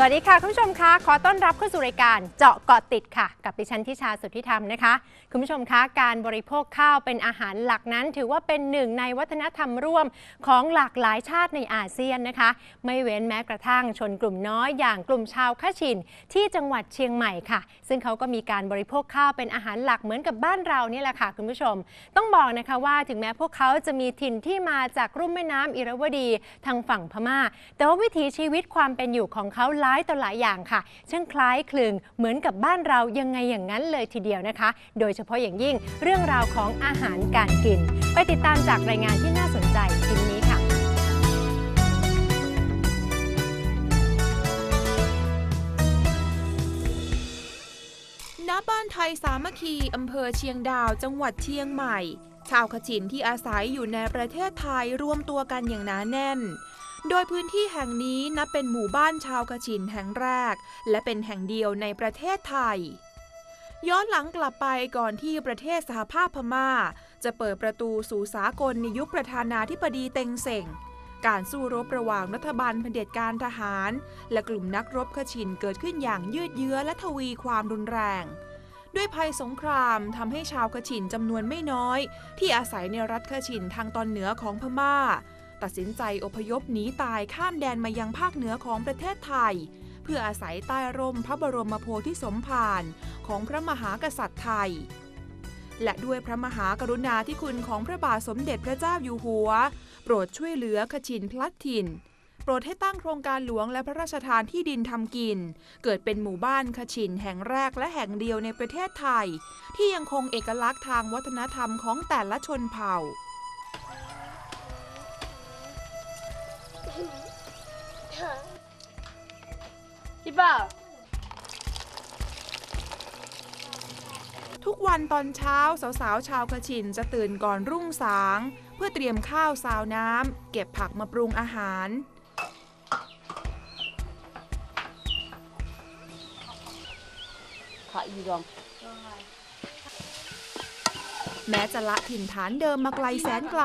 สวัสดีค่ะ คุณผู้ชมคะขอต้อนรับเข้าสู่รายการเจาะเกาะติดค่ะ กับดิฉันทิชาสุทธิธรรมนะคะ คุณผู้ชมคะการบริโภคข้าวเป็นอาหารหลักนั้น ถือว่าเป็นหนึ่งในวัฒนธรรมร่วมของหลากหลายชาติในอาเซียนนะคะ ไม่เว้นแม้กระทั่งชนกลุ่มน้อยอย่างกลุ่มชาวข้าชิน ที่จังหวัดเชียงใหม่ค่ะ ซึ่งเขาก็มีการบริโภคข้าวเป็นอาหารหลักเหมือนกับบ้านเรานี่แหละค่ะ คุณผู้ชม ต้องบอกนะคะว่าถึงแม้พวกเขาจะมีถิ่นที่มาจากรุ่มแม่น้ำอิระวดีทางฝั่งพม่า แต่ว่าวิถีชีวิตความเป็นอยู่ของเขาหลายต่อหลายอย่างค่ะช่างคล้ายคลึงเหมือนกับบ้านเรายังไงอย่างนั้นเลยทีเดียวนะคะ โดยเฉพาะอย่างยิ่งเรื่องราวของอาหารการกิน ไปติดตามจากรายงานที่น่าสนใจชิ้นนี้ค่ะณบ้านไทยสามัคคีอำเภอเชียงดาวจังหวัดเชียงใหม่ ชาวขจินที่อาศัยอยู่ในประเทศไทยรวมตัวกันอย่างหนาแน่น โดยพื้นที่แห่งนี้นับเป็นหมู่บ้านชาวขจินแห่งแรก และเป็นแห่งเดียวในประเทศไทย ย้อนหลังกลับไปก่อนที่ประเทศสหภาพพม่า จะเปิดประตูสู่สากลในยุคประธานาธิบดีเต็งเส่ง การสู้รบระหว่างรัฐบาลเผด็จการทหาร และกลุ่มนักรบขชินเกิดขึ้นอย่างยืดเยื้อและทวีความรุนแรงด้วยภัยสงครามทำให้ชาวขชินจำนวนไม่น้อย ที่อาศัยในรัฐขชินทางตอนเหนือของพม่า ตัดสินใจอพยพหนีตายข้ามแดนมายังภาคเหนือของประเทศไทย เพื่ออาศัยใต้ร่มพระบรมโพธิสมภารของพระมหากษัตริย์ไทย และด้วยพระมหากรุณาธิคุณของพระบาทสมเด็จพระเจ้าอยู่หัว โปรดช่วยเหลือขชินพลัดถิ่นโปรดให้ตั้งโครงการหลวงและพระราชทานที่ดินทำกิน เกิดเป็นหมู่บ้านขชินแห่งแรกและแห่งเดียวในประเทศไทย ที่ยังคงเอกลักษณ์ทางวัฒนธรรมของแต่ละชนเผ่า พี่บ่าวทุกวันตอนเช้าสาวๆ ชาวกระชินจะตื่นก่อนรุ่งสาง เพื่อเตรียมข้าวซาวน้ำเก็บผักมาปรุงอาหาร ขออีรอมแม้จะละถิ่นฐานเดิมมาไกลแสนไกล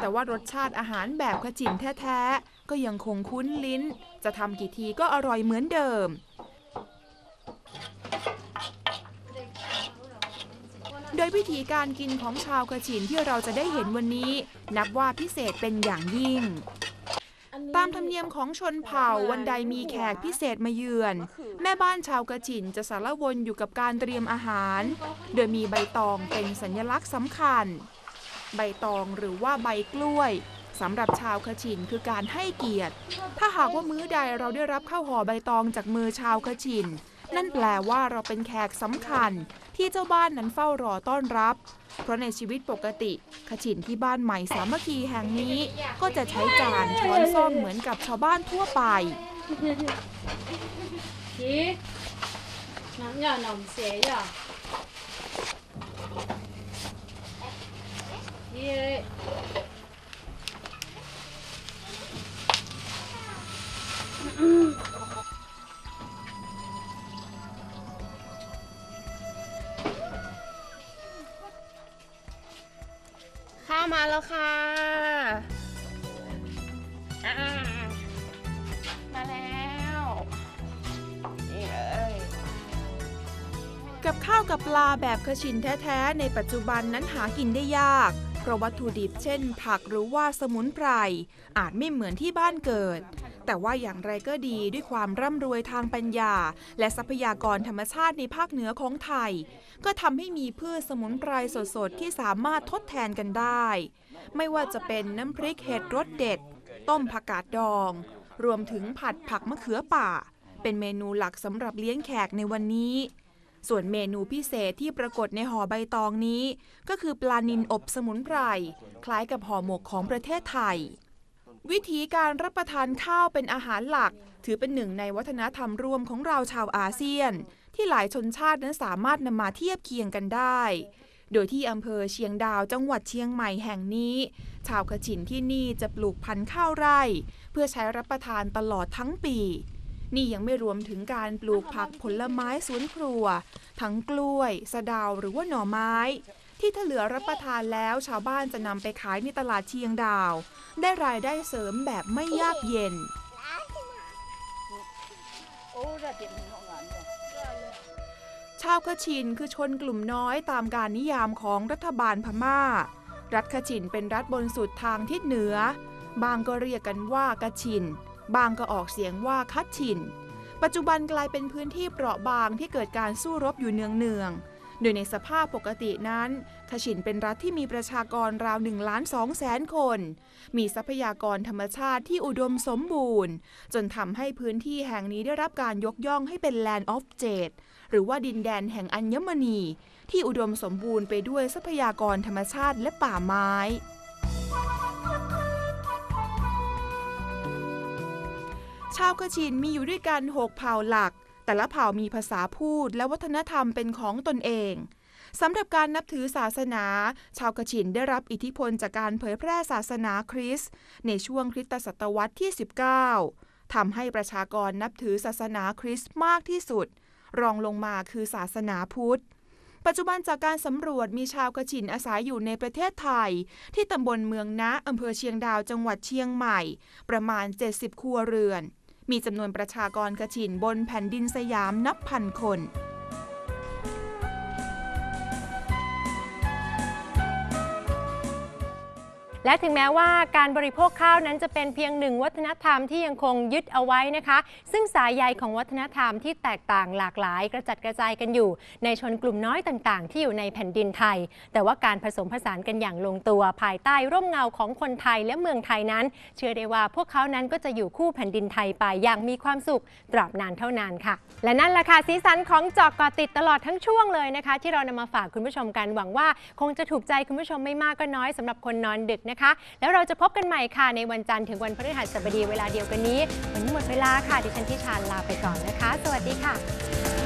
แต่ว่ารสชาติอาหารแบบขจินแท้ ๆ ก็ยังคงคุ้นลิ้น จะทำกี่ทีก็อร่อยเหมือนเดิม โดยวิธีการกินของชาวกระฉินที่เราจะได้เห็นวันนี้ นับว่าพิเศษเป็นอย่างยิ่งตามธรรมเนียมของชนเผ่าวันใดมีแขกพิเศษมาเยือน แม่บ้านชาวกระฉินจะสารวนอยู่กับการเตรียมอาหาร โดยมีใบตองเป็นสัญลักษณ์สำคัญ ใบตองหรือว่าใบกล้วย สำหรับชาวขชินคือการให้เกียรติ ถ้าหากว่ามื้อใดเราได้รับข้าวห่อใบตองจากมือชาวขชิน นั่นแปลว่าเราเป็นแขกสำคัญที่เจ้าบ้านนั้นเฝ้ารอต้อนรับ เพราะในชีวิตปกติขชินที่บ้านใหม่สามัคคีแห่งนี้ ก็จะใช้จานช้อนซ่อมเหมือนกับชาวบ้านทั่วไปพี่น้ำยาหนมเสียยาเย้ มาแล้วค่ะอ่ามาแล้วนี่เลยกับข้าวกับปลาแบบขชินแท้ๆ ในปัจจุบันนั้นหากินได้ยาก เพราะวัตถุดิบเช่น ผักหรือว่าสมุนไพรอาจไม่เหมือนที่บ้านเกิด แต่ว่าอย่างไรก็ดีด้วยความร่ำรวยทางปัญญา และทรัพยากรธรรมชาติในภาคเหนือของไทย ก็ทำให้มีพืชสมุนไพรสดๆ ที่สามารถทดแทนกันได้ ไม่ว่าจะเป็นน้ำพริกเห็ดรสเด็ด ต้มผักกาดดอง รวมถึงผัดผักมะเขือป่า เป็นเมนูหลักสำหรับเลี้ยงแขกในวันนี้ส่วนเมนูพิเศษที่ปรากฏในห่อใบตองนี้ ก็คือปลานิลอบสมุนไพรคล้ายกับห่อหมกของประเทศไทย วิธีการรับประทานข้าวเป็นอาหารหลัก ถือเป็นหนึ่งในวัฒนธรรมร่วมของเราชาวอาเซียน ที่หลายชนชาตินั้นสามารถนำมาเทียบเคียงกันได้ โดยที่อำเภอเชียงดาวจังหวัดเชียงใหม่แห่งนี้ ชาวขชินที่นี่จะปลูกพันธุ์ข้าวไร่ เพื่อใช้รับประทานตลอดทั้งปี นี่ยังไม่รวมถึงการปลูกผักผลไม้สวนครัว ทั้งกล้วย สะดาวหรือว่าหน่อไม้ ที่ถ้าเหลือรับประทานแล้วชาวบ้านจะนำไปขายในตลาดเชียงดาว ได้รายได้เสริมแบบไม่ยากเย็น ชาวคชินคือชนกลุ่มน้อยตามการนิยามของรัฐบาลพม่า รัฐคชินเป็นรัฐบนสุดทางทิศเหนือ บางก็เรียกกันว่ากชิน บางก็ออกเสียงว่าคัดชิน ปัจจุบันกลายเป็นพื้นที่เปราะบางที่เกิดการสู้รบอยู่เนืองๆ โดยในสภาพปกตินั้นคชินเป็นรัฐที่มีประชากรราว1ล้าน2แสนคน มีทรัพยากรธรรมชาติที่อุดมสมบูรณ์ จนทำให้พื้นที่แห่งนี้ได้รับการยกย่องให้เป็น Land of Jade หรือว่าดินแดนแห่งอัญมณี ที่อุดมสมบูรณ์ไปด้วยทรัพยากรธรรมชาติและป่าไม้ชาวกะชินมีอยู่ด้วยกัน 6 เผ่าหลัก แต่ละเผ่ามีภาษาพูดและวัฒนธรรมเป็นของตนเองสำหรับการนับถือศาสนา ชาวกะชินได้รับอิทธิพลจากการเผยแพร่ศาสนาคริสต์ในช่วงคริสตศตวรรษที่ 19 ทำให้ประชากรนับถือศาสนาคริสต์มากที่สุด รองลงมาคือศาสนาพุทธ ปัจจุบันจากการสำรวจมีชาวกะฉินอาศัยอยู่ในประเทศไทย ที่ตำบลเมืองนะอำเภอเชียงดาวจังหวัดเชียงใหม่ ประมาณ 70 ครัวเรือน มีจำนวนประชากรกระฉินบนแผ่นดินสยามนับพันคน และถึงแม้ว่าการบริโภคข้าวนั้นจะเป็นเพียงหนึ่งวัฒนธรรมที่ยังคงยึดเอาไว้นะคะ ซึ่งสายใยของวัฒนธรรมที่แตกต่างหลากหลาย กระจัดกระจายกันอยู่ ในชนกลุ่มน้อยต่างๆ ที่อยู่ในแผ่นดินไทย แต่ว่าการผสมผสานกันอย่างลงตัว ภายใต้ร่มเงาของคนไทยและเมืองไทยนั้น เชื่อได้ว่าพวกเขานั้นก็จะอยู่คู่แผ่นดินไทยไปอย่างมีความสุขตราบนานเท่านานค่ะ และนั่นแหละค่ะสีสันของจอกกาะติดตลอดทั้งช่วงเลยนะคะ ที่เรานำมาฝากคุณผู้ชมกันหวังว่า คงจะถูกใจคุณผู้ชมไม่มากก็น้อยสำหรับคนนอนดึกนะคะแล้วเราจะพบกันใหม่ค่ะ ในวันจันทร์ถึงวันพฤหัสบดีเวลาเดียวกันนี้ วันนี้หมดเวลาค่ะ ดิฉันทิชานลาไปก่อนนะคะ สวัสดีค่ะ